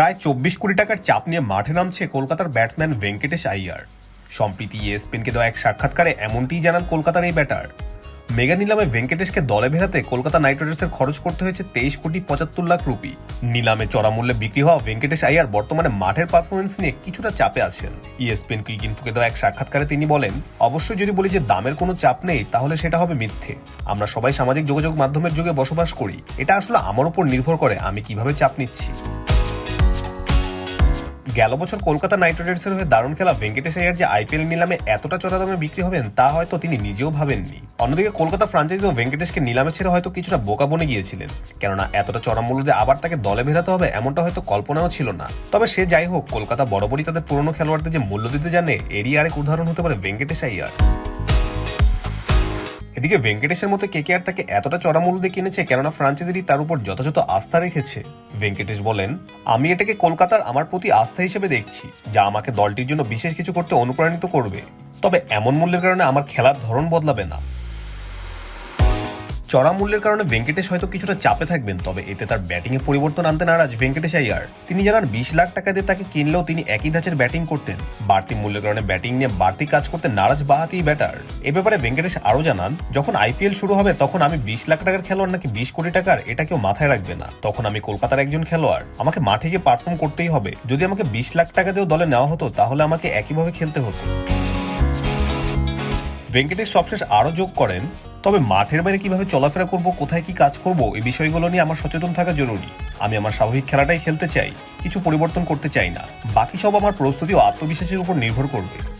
প্রায় চব্বিশ কোটি টাকার চাপ নিয়ে মাঠে নামছে কলকাতার ব্যাটসম্যান ভেঙ্কটেশ আইয়ার। সম্প্রীতি এসপিনকে দেওয়া এক সাক্ষাৎকারে এমনটিই জানান কলকাতার এই ব্যাটার। মেগা নিলামে ভেঙ্কটেশকে দলে ভেড়াতে কলকাতা নাইট রাইডার্সের খরচ করতে হয়েছে তেইশ কোটি পঁচাত্তর লাখ রুপি। নিলামে চড়া মূল্যে বিক্রি হওয়া ভেঙ্কটেশ আইয়ার বর্তমানে মাঠের পারফরমেন্স নিয়ে কিছুটা চাপে আছেন। ইএসপিএন কুইক ইনফোকে দেওয়া এক সাক্ষাৎকারে তিনি বলেন, অবশ্যই যদি বলি যে দামের কোনো চাপ নেই, তাহলে সেটা হবে মিথ্যে। আমরা সবাই সামাজিক যোগাযোগ মাধ্যমের যুগে বসবাস করি। এটা আসলে আমার উপর নির্ভর করে আমি কীভাবে চাপ নিচ্ছি। গেল বছর কলকাতা নাইট রাইডার্সের হয়ে দারুণ খেলা ভেঙ্কটেশ আইয়ার যে আইপিএল নিলামে এতটা চড়া দামে বিক্রি হবেন, তা হয়তো তিনি নিজেও ভাবেননি। অন্যদিকে কলকাতা ফ্রাঞ্চাইজিও ভেঙ্কটেশকে নিলামে ছেড়ে হয়তো কিছুটা বোকা বনে গিয়েছিলেন। কেননা এতটা চড়া মূল্য দিয়ে আবার তাকে দলে ভেরাতে হবে এমনটা হয়তো কল্পনাও ছিল না। তবে সে যাই হোক, কলকাতা বরাবরই তাদের পুরনো খেলোয়াড়দের যে মূল্য দিতে জানে, এরই আরেক উদাহরণ হতে পারে ভেঙ্কটেশ আইয়ার এদিকে ভেঙ্কটেশের মতো কে আর তাকে এতটা চড়া মূল্য দিয়ে কিনেছে, কেননা ফ্রাঞ্চাইজি তার উপর যথাযথ আস্থা রেখেছে। ভেঙ্কটেশ বলেন, আমি এটাকে কলকাতার আমার প্রতি আস্থা হিসেবে দেখছি, যা আমাকে দলটির জন্য বিশেষ কিছু করতে অনুপ্রাণিত করবে। তবে এমন মূল্যের কারণে আমার খেলার ধরন বদলাবে না। চড়া মূল্যের কারণে ভেঙ্কটেশ হয়তো কিছুটা চাপে থাকবেন, তবে এতে তার ব্যাটিং এ পরিবর্তন আনতে নারাজ ভেঙ্কটেশ আইয়ার। তিনি জানান, বিশ লাখ টাকা দিয়ে তাকে কিনলেও তিনি একই ধাঁচের ব্যাটিং করতেন। বাড়তি মূল্যের কারণে ব্যাটিং নিয়ে বাড়তি কাজ করতে নারাজ বাহাতি ব্যাটার। এ ব্যাপারে ভেঙ্কটেশ আরও জানান, যখন আইপিএল শুরু হবে, তখন আমি বিশ লাখ টাকার খেলোয়াড় নাকি বিশ কোটি টাকার, এটা কেউ মাথায় রাখবে না। তখন আমি কলকাতার একজন খেলোয়াড়, আমাকে মাঠে গিয়ে পারফর্ম করতেই হবে। যদি আমাকে বিশ লাখ টাকা দিয়েও দলে নেওয়া হতো, তাহলে আমাকে একইভাবে খেলতে হতো। ভেঙ্কটেশ সবশেষ আরও যোগ করেন তবে মাঠের বাইরে কীভাবে চলাফেরা করব, কোথায় কি কাজ করব, এই বিষয়গুলো নিয়ে আমার সচেতন থাকা জরুরি। আমি আমার স্বাভাবিক খেলাটাই খেলতে চাই, কিছু পরিবর্তন করতে চাই না। বাকি সব আমার প্রস্তুতি ও আত্মবিশ্বাসের উপর নির্ভর করবে।